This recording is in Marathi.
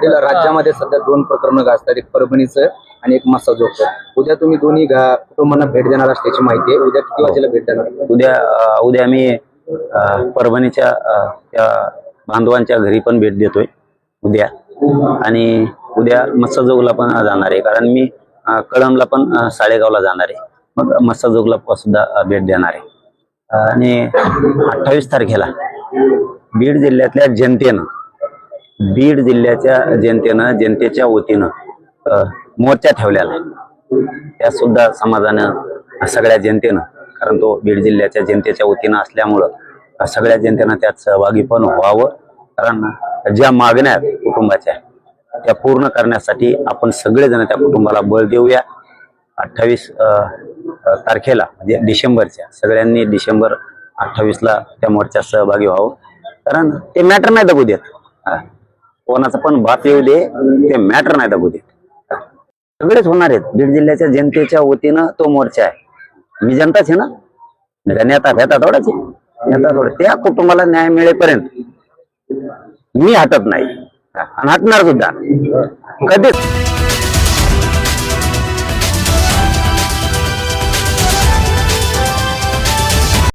पाटील राज्यामध्ये सध्या दोन प्रकरणं गाजतात. एक परभणीचं आणि एक मस्साजोगचं उद्या तुम्ही दोन्ही कुटुंबांना भेट देणार असल्याची माहिती आहे. उद्या किती वाजेला भेट देणार? उद्या उद्या आम्ही परभणीच्या त्या बांधवांच्या घरी पण भेट देतोय उद्या. आणि उद्या मत्स्यजोगला पण जाणार आहे. कारण मी कळमला पण साळेगावला साडेगावला जाणार आहे. मग मत्स्यजोगला सुद्धा भेट देणार आहे. आणि अठ्ठावीस तारखेला बीड जिल्ह्यातल्या जनतेनं बीड जिल्ह्याच्या जनतेनं जनतेच्या वतीनं मोर्चा ठेवलेला आहे. त्या सुद्धा समाजानं सगळ्या जनतेनं कारण तो बीड जिल्ह्याच्या जनतेच्या वतीनं असल्यामुळं सगळ्या जनतेनं त्यात सहभागी पण व्हावं कारण ज्या मागण्या आहेत कुटुंबाच्या त्या पूर्ण करण्यासाठी आपण सगळेजण त्या कुटुंबाला बळ देऊया. अठ्ठावीस तारखेला म्हणजे डिसेंबरच्या सगळ्यांनी डिसेंबर अठ्ठावीसला त्या मोर्चात सहभागी व्हावं. कारण ते मॅटर नाही दबू देत. कोणाचा पण बाप येऊ दे ते मॅटर नाही दबू देत. सगळेच होणार आहेत. बीड जिल्ह्याच्या जनतेच्या वतीनं तो मोर्चा आहे. मी जनताच आहे ना? नेता नेता थोडाच आहे. नेता थोडा. त्या कुटुंबाला न्याय मिळेपर्यंत मी हटत नाही. आणि हटणार सुद्धा. कधीच.